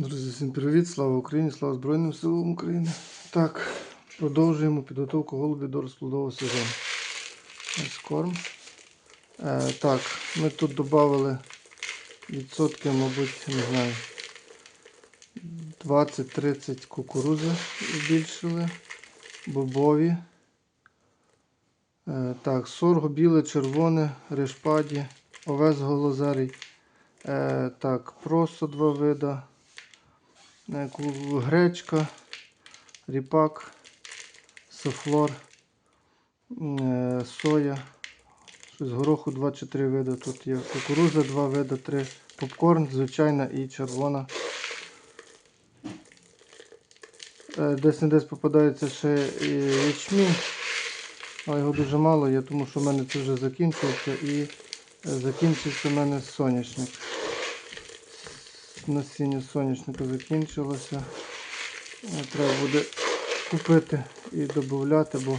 Друзі, всім привіт! Слава Україні! Слава Збройним силам України! Так, продовжуємо підготовку голубів до розплодового сезону. Ось корм. Е, так, ми тут додали відсотки, мабуть, не знаю, 20-30 кукурузи збільшили, бобові. Е, так, сорго біле, червоне, решпаді, овес голозарий. Е, так, просто два вида. Ку- Гречка, ріпак, софлор, е, соя. З гороху 2 чи 3 види. Тут є кукуруза 2 види, 3, попкорн, звичайна і червона. Е, Десь не десь попадається ще ячмінь, але його дуже мало є, тому що в мене це вже закінчується і е, закінчився в мене соняшник. Насіння соняшника закінчилося. Е, Треба буде купити і додати, бо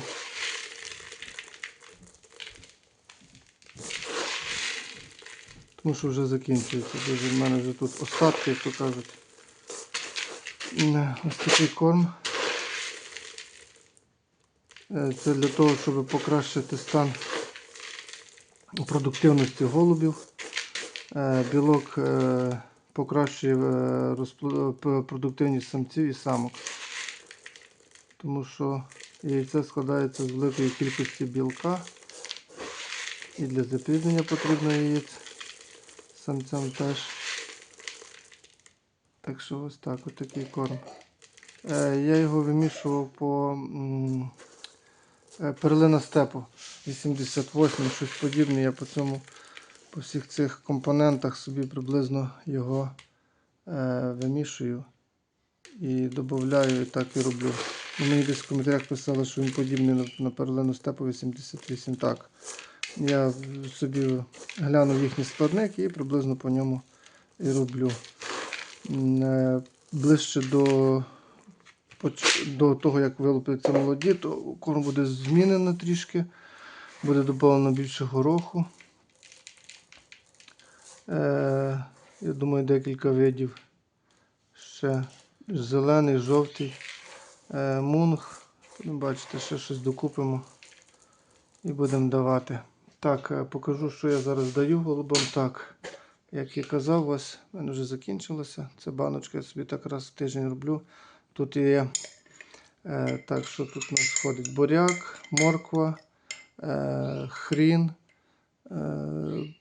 тому що вже закінчується. Дуже в мене вже тут остатки, як то кажуть. Ось такий корм. Е, Це для того, щоб покращити стан продуктивності голубів. Е, Білок е, покращує е, п- продуктивність самців і самок. Тому що яйце складається з великої кількості білка. І для запізнення потрібно яєць самцям теж. Так що ось так, ось такий корм. Е, я його вимішував по е, перлина степу 88, щось подібне. Я по цьому, по всіх цих компонентах собі приблизно його е, вимішую і додаю, і так і роблю. Мені десь в коментарях писали, що він подібний на, перлину степу 88. Так. Я собі глянув їхні складники і приблизно по ньому і роблю. Е, Ближче до, до того, як вилупляться молоді, то корм буде змінено трішки. Буде додано більше гороху. Е, я думаю, декілька видів. Ще зелений, жовтий, е, мунг. Ну, Бачите, ще щось докупимо і будемо давати. Так, е, покажу, що я зараз даю голубам. Так, як і казав, ось в мене вже закінчилося. Це баночка, я собі так раз в тиждень роблю. Тут є е, так, що тут у нас входить буряк, морква, е, хрін. Е,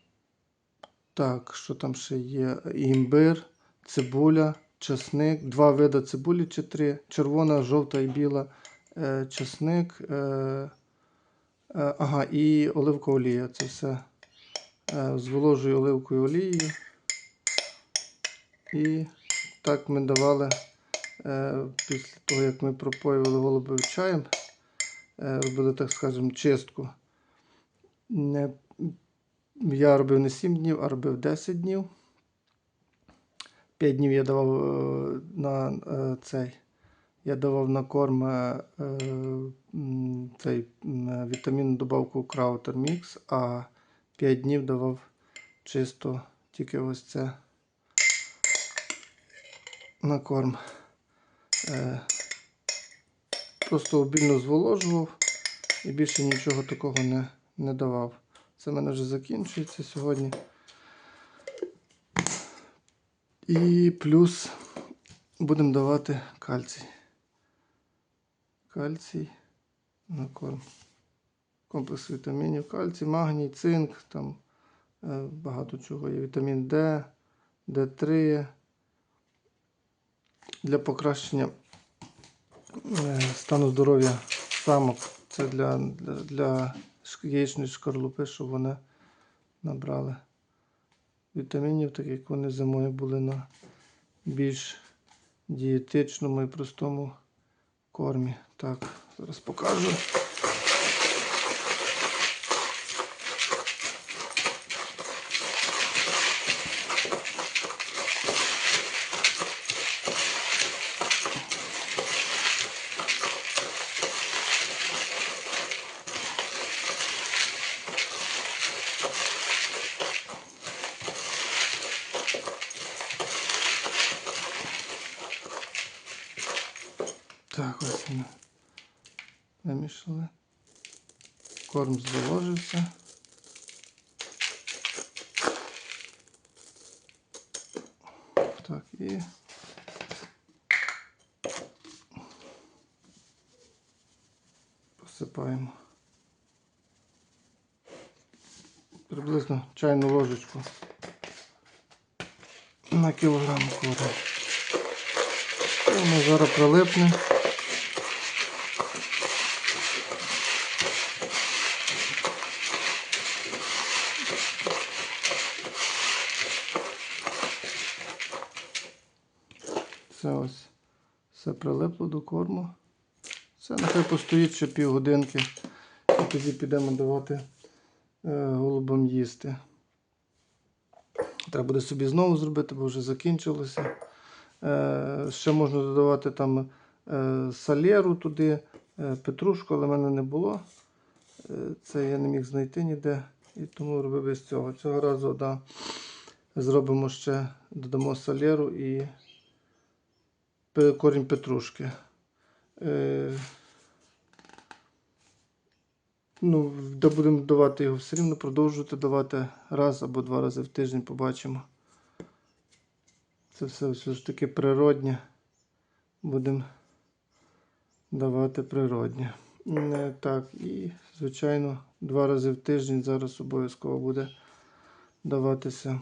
так, що там ще є? Імбир, цибуля, чесник, два види цибулі чи три, червона, жовта і біла, е, чесник. Е, е, ага, і оливкова олія. Це все е, зволожую оливкою олією. І так ми давали е, після того, як ми пропоювали голубів чаєм, е, робили, так скажемо, чистку. Не, я робив не 7 днів, а робив 10 днів. 5 днів я давав е, на е, цей. Я давав на корм е, цей вітамінну добавку Краутер Mix, а 5 днів давав чисто тільки ось це на корм. Просто обільно зволожував і більше нічого такого не, не давав. Це в мене вже закінчується сьогодні. І плюс будемо давати кальцій. Кальцій на корм. Комплекс вітамінів, кальцій, магній, цинк, там е, багато чого є. Вітамін Д, Д3 для покращення е, стану здоров'я самок. Це для, для, для яєчної шкарлупи, щоб вони набрали вітамінів, так як вони зимою були на більш дієтичному і простому кормі. Так, зараз покажу. Так, ось він. Вимішали. Корм зволожився. Так, і посипаємо. Приблизно чайну ложечку на кілограм кори. Воно зараз прилипне. Це ось все прилипло до корму. Це нехай постоїть ще півгодинки. І тоді підемо давати е, голубам їсти. Треба буде собі знову зробити, бо вже закінчилося. Е, ще можна додавати там е, салєру туди, е, петрушку, але в мене не було. Е, це я не міг знайти ніде. І тому робив без цього. Цього разу да, зробимо ще, додамо салєру і корінь петрушки. Е, ну, де будемо давати його все рівно, продовжувати давати раз або два рази в тиждень, побачимо. Це все все ж таки природнє. Будемо давати природнє. Е, Так, і, звичайно, два рази в тиждень зараз обов'язково буде даватися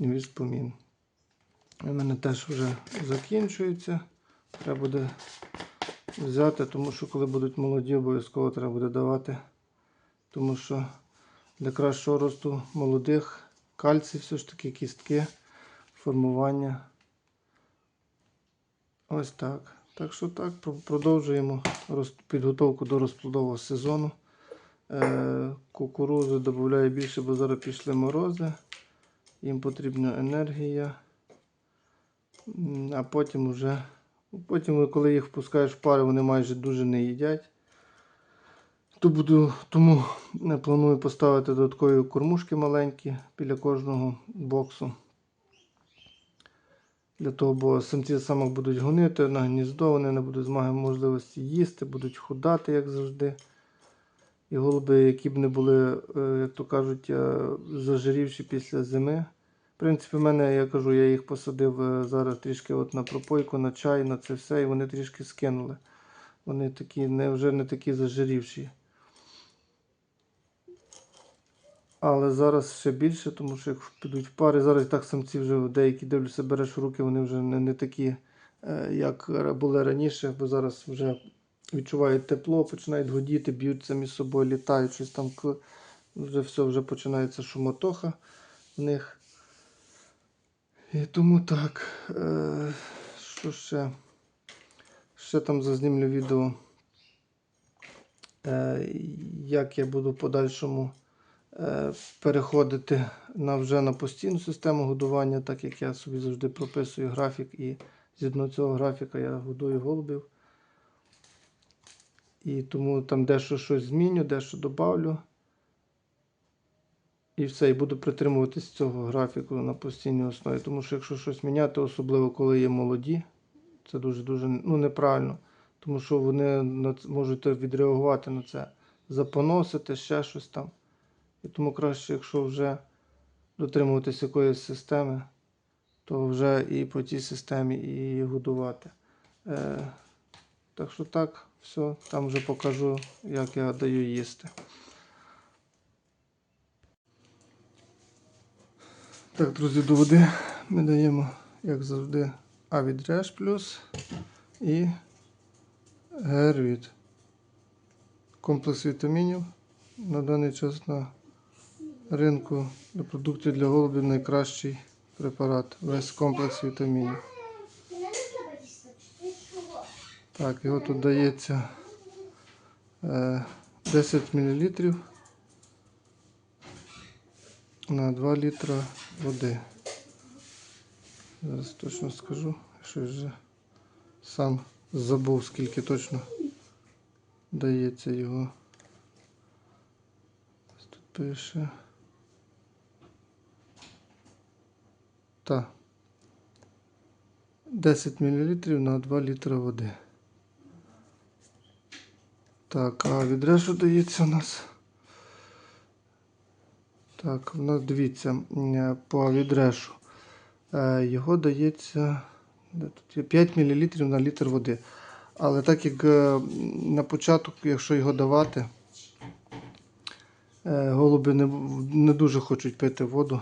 віспомін. У мене теж вже закінчується. Треба буде взяти, тому що коли будуть молоді, обов'язково треба буде давати. Тому що для кращого росту молодих кальцій все ж таки кістки, формування. Ось так. Так що так, продовжуємо підготовку до розплодового сезону. Е, Кукурудзи додаю більше, бо зараз пішли морози. Їм потрібна енергія. А потім вже, потім, коли їх впускаєш в пари, вони майже дуже не їдять. То буду, тому не планую поставити додаткові кормушки маленькі біля кожного боксу. Для того, бо самці самок будуть гонити на гніздо, вони не будуть мати можливості їсти, будуть худати, як завжди. І голуби, які б не були, е, як то кажуть, е, зажирівші після зими. Принципі, в мене, я кажу, я їх посадив е, зараз трішки от на пропойку, на чай, на це все, і вони трішки скинули. Вони такі не, вже не такі зажирівші. Але зараз ще більше, тому що як підуть в пари, зараз так самці вже деякі дивлюся, береш в руки, вони вже не, не такі, е, як були раніше, бо зараз вже відчувають тепло, починають годіти, б'ються між собою, літають, щось там вже все, вже починається шумотоха в них. І тому так. Е, що ще? Ще там зазнімлю відео, е, як я буду в подальшому е, переходити на вже на постійну систему годування, так як я собі завжди прописую графік і згідно цього графіка я годую голубів. І тому там дещо щось зміню, дещо добавлю. І все, і буду притримуватись цього графіку на постійній основі. Тому що якщо щось міняти, особливо коли є молоді, це дуже-дуже ну, неправильно. Тому що вони можуть відреагувати на це, запоносити, ще щось там. І тому краще, якщо вже дотримуватись якоїсь системи, то вже і по тій системі і годувати. Е, так що так, все, там вже покажу, як я даю їсти. Так, друзі, до води ми даємо, як завжди, Авідреш плюс і Гервіт. Комплекс вітамінів на даний час на ринку для продуктів для голубів найкращий препарат. Весь комплекс вітамінів. Так, його тут дається е, 10 мл на 2 літра води. Зараз точно скажу, що вже сам забув, скільки точно дається його. Тут пише. Та. 10 мл на 2 літра води. Так, а відрешу дається у нас. Так, у нас дивіться, по відрешу. Е, Його дається тут є 5 мл на літр води. Але так як е, на початок, якщо його давати, е, голуби не, не дуже хочуть пити воду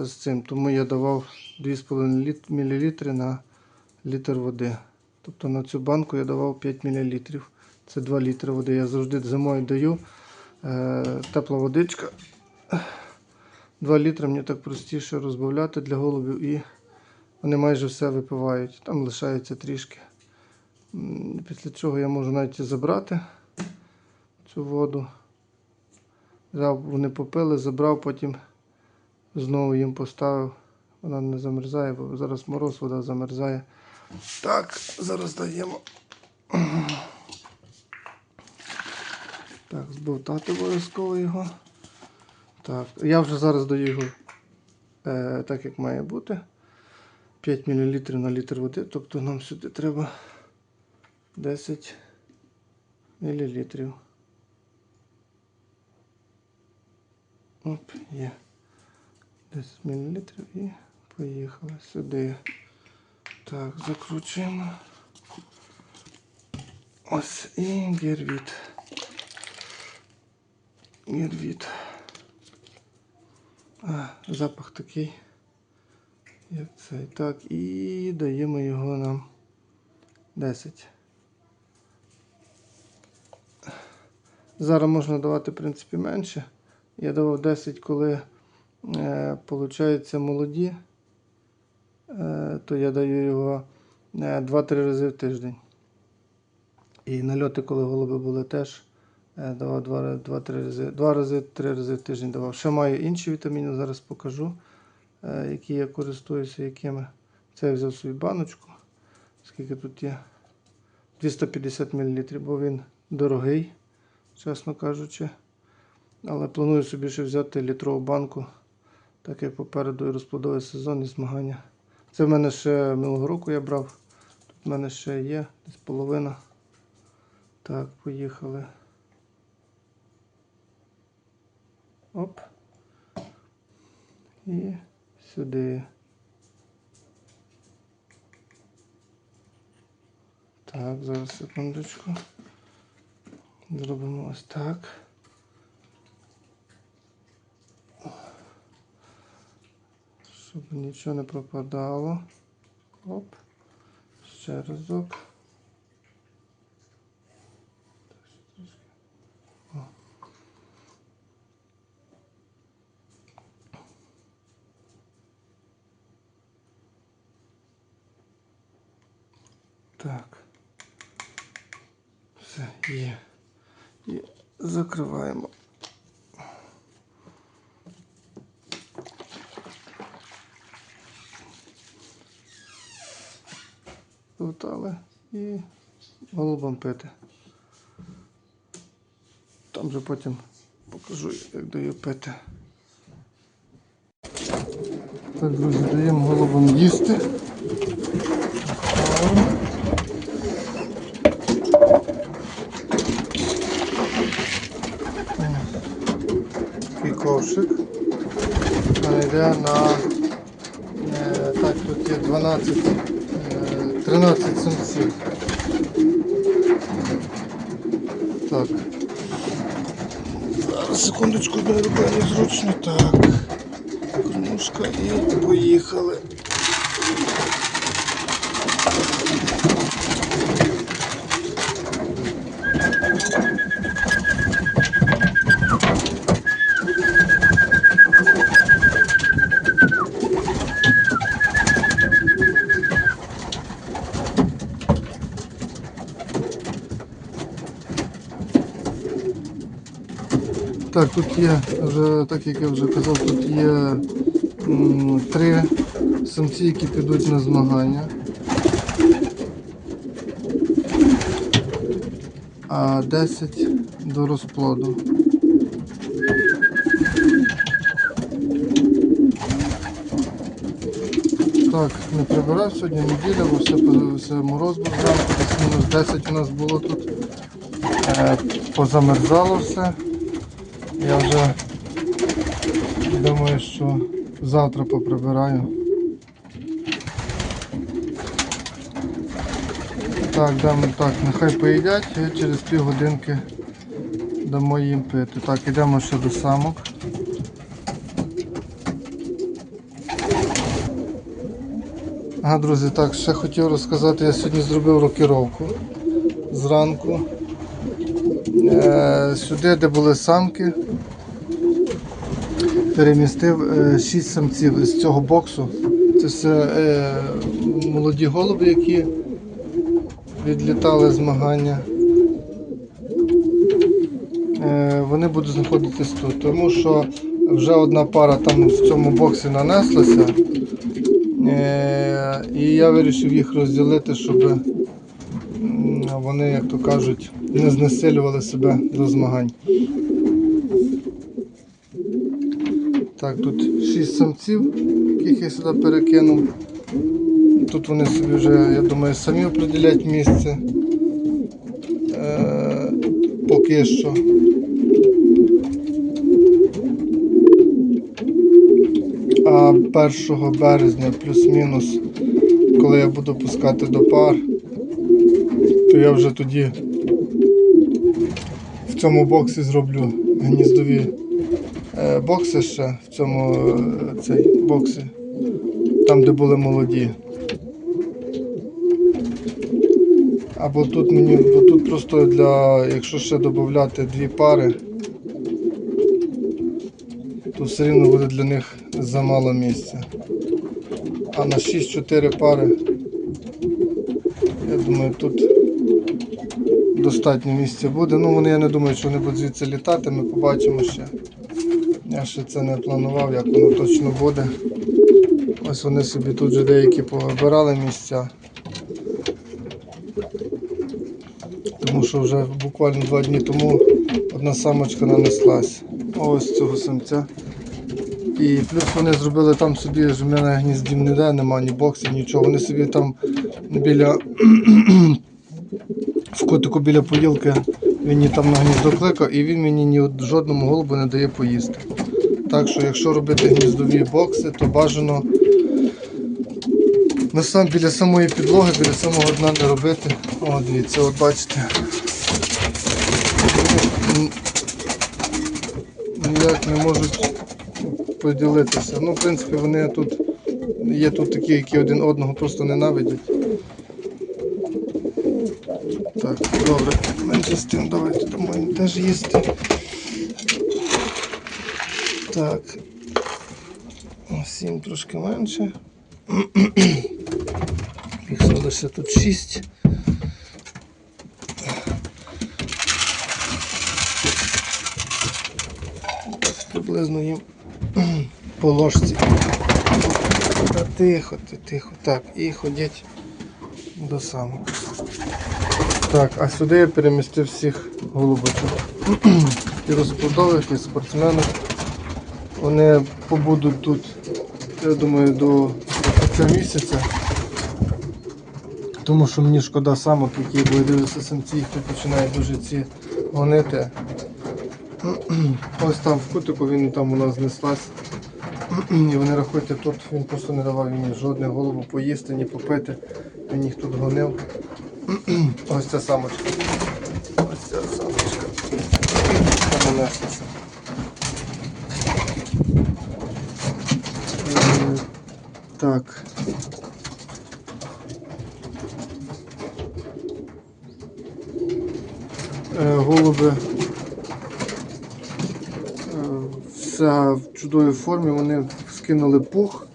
з цим, тому я давав 2,5 мл на літр води. Тобто на цю банку я давав 5 мл. Це 2 літри води. Я завжди зимою даю. Е, тепла водичка. 2 літри мені так простіше розбавляти для голубів і вони майже все випивають. Там лишається трішки. Після чого я можу навіть забрати цю воду. Вони попили, забрав, потім знову їм поставив. Вона не замерзає, бо зараз мороз, вода замерзає. Так, зараз даємо. Так, збовтати обов'язково його. Так, я вже зараз даю його е, так, як має бути. 5 мл на літр води, тобто нам сюди треба 10 мл. Оп, є. 10 мл і поїхали сюди. Так, закручуємо. Ось і гервіт. Гервіт. А, запах такий. Як цей. Так, і даємо його нам 10. Зараз можна давати, в принципі, менше. Я давав 10, коли е, молоді, е, то я даю його е, 2-3 рази в тиждень. І нальоти, коли голуби були теж, е, давав 2-3 рази, 2 рази, 3 рази в тиждень давав. Ще маю інші вітаміни, зараз покажу, е, які я користуюся, якими. Це я взяв свою баночку. Скільки тут є? 250 мл, бо він дорогий, чесно кажучи. Але планую собі ще взяти літрову банку, так як попереду і розплодовий сезон і змагання. Це в мене ще минулого року я брав. Тут в мене ще є десь половина. Так, поїхали. Оп. І сюди. Так, зараз секундочку. Зробимо ось так. Щоб нічого не пропадало. Оп. Ще разок. Закриваємо. Лутали і голубам пити. Там вже потім покажу, як даю пити. Так, друзі, даємо голубам їсти. Ковшик. Він йде на е, так, тут є 12, е, 13 самців. Так. Зараз секундочку одною рукою незручно. Так. Кормушка і поїхали. Так, тут є вже, так як я вже казав, тут є три самці, які підуть на змагання. А 10 до розплоду. Так, не прибирав сьогодні неділя, бо все, все мороз був зранку, десь мінус 10 у нас було тут. Е, позамерзало все. Я вже думаю, що завтра поприбираю. Так, дамо так, нехай поїдять і через півгодинки дамо їм пити. Так, ідемо ще до самок. Ага, друзі, так, ще хотів розказати, я сьогодні зробив рокіровку зранку. Е, сюди, де були самки, перемістив 6 самців з цього боксу. Це все е, молоді голуби, які відлітали змагання. Е, вони будуть знаходитись тут, тому що вже одна пара там в цьому боксі нанеслася. Е, і я вирішив їх розділити, щоб вони, як то кажуть, не знесилювали себе до змагань. Так, тут 6 самців, яких я сюди перекинув. Тут вони собі вже, я думаю, самі определять місце. Е, поки що. А 1 березня плюс-мінус, коли я буду пускати до пар, то я вже тоді в цьому боксі зроблю гніздові е, бокси ще в цьому е, цей боксі, там де були молоді. Або тут мені, бо тут просто для, якщо ще додати дві пари, то все рівно буде для них замало місця. А на 6-4 пари, я думаю, тут достатньо місця буде. Ну вони я не думаю, що вони будуть звідси літати, ми побачимо ще. Я ще це не планував, як воно точно буде. Ось вони собі тут вже деякі повибирали місця. Тому що вже буквально два дні тому одна самочка нанеслась. Ось цього самця. І плюс вони зробили там собі, ж в мене гніздів ніде, нема ні боксів, нічого. Вони собі там біля в кутику біля поїлки він там на гніздо кликав і він мені ні жодному голубу не дає поїсти. Так що, якщо робити гніздові бокси, то бажано на сам біля самої підлоги, біля самого дна не робити. О, дивіться, от бачите. Ніяк не можуть поділитися. Ну, в принципі, вони тут є тут такі, які один одного просто ненавидять. Так, добре, менше з тим, давайте дамо їм теж їсти. Так. Їм трошки менше. Їх залишиться тут 6. Приблизно їм по ложці. Та тихо, ти, тихо. Так, і ходять до самого. Так, а сюди я перемістив всіх голубочок. І розплодових, і спортсменів. Вони побудуть тут, я думаю, до кінця місяця. Тому що мені шкода самок, які бо дивлюся самці, їх тут починають дуже ці гонити. Ось там в кутику він там у нас знеслась. І вони рахуйте, тут він просто не давав мені жодне голову поїсти, ні попити. Він їх тут гонив. Ось ця самочка. Ось ця самочка. Нанеслася. Так. Е, Голуби е, все в чудовій формі, вони скинули пух.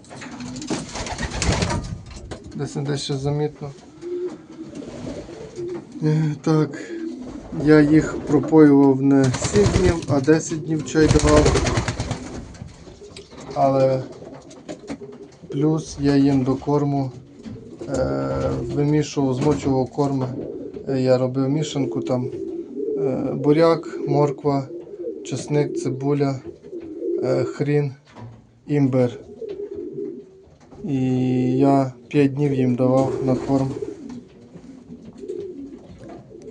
Десь не десь ще замітно. Е, Так, я їх пропоював не 7 днів, а 10 днів чай давав. Але плюс я їм до корму е, вимішував, змочував корми. Е, Я робив мішанку там е, буряк, морква, чесник, цибуля, е, хрін, імбир. І я 5 днів їм давав на корм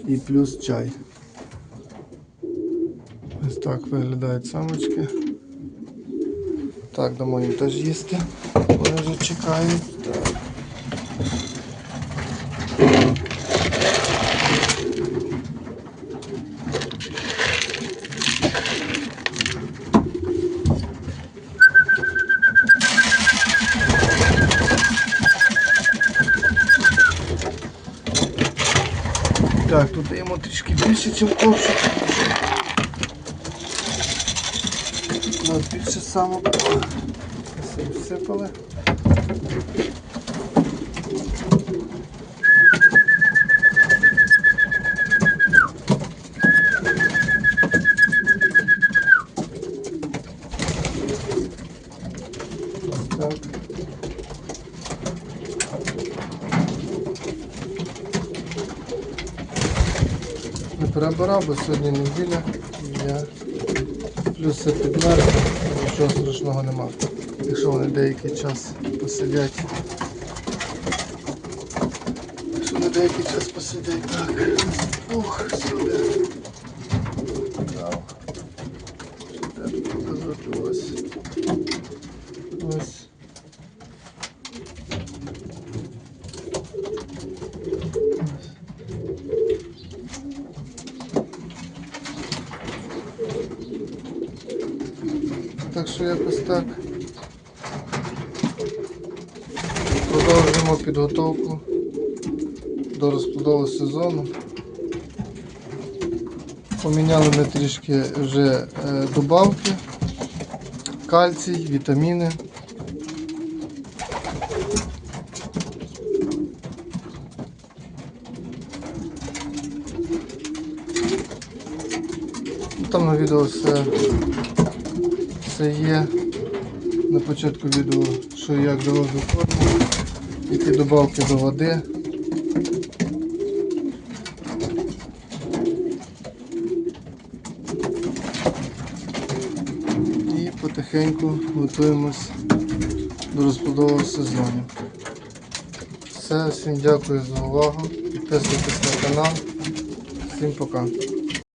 і плюс чай. Ось так виглядають самочки. Так, дамо їм теж їсти. Вони вже чекають. Так. Так, тут даємо трішки більше, ніж ковшик. Більше саме. Все всипали. Так. Не бо сьогодні неділя. Я плюс це підмерзло, нічого страшного нема. Якщо вони деякий час посидять. Якщо вони деякий час посидять, так. Ух, сюди. Ось. Ось. Так що якось так. Продовжуємо підготовку до розплодового сезону. Поміняли ми трішки вже е, добавки, кальцій, вітаміни. Там на відео все це є на початку відео, що як доводжу форму, які добавки до води. І потихеньку готуємось до розплодового сезону. Все, всім дякую за увагу. Підписуйтесь на канал. Всім пока.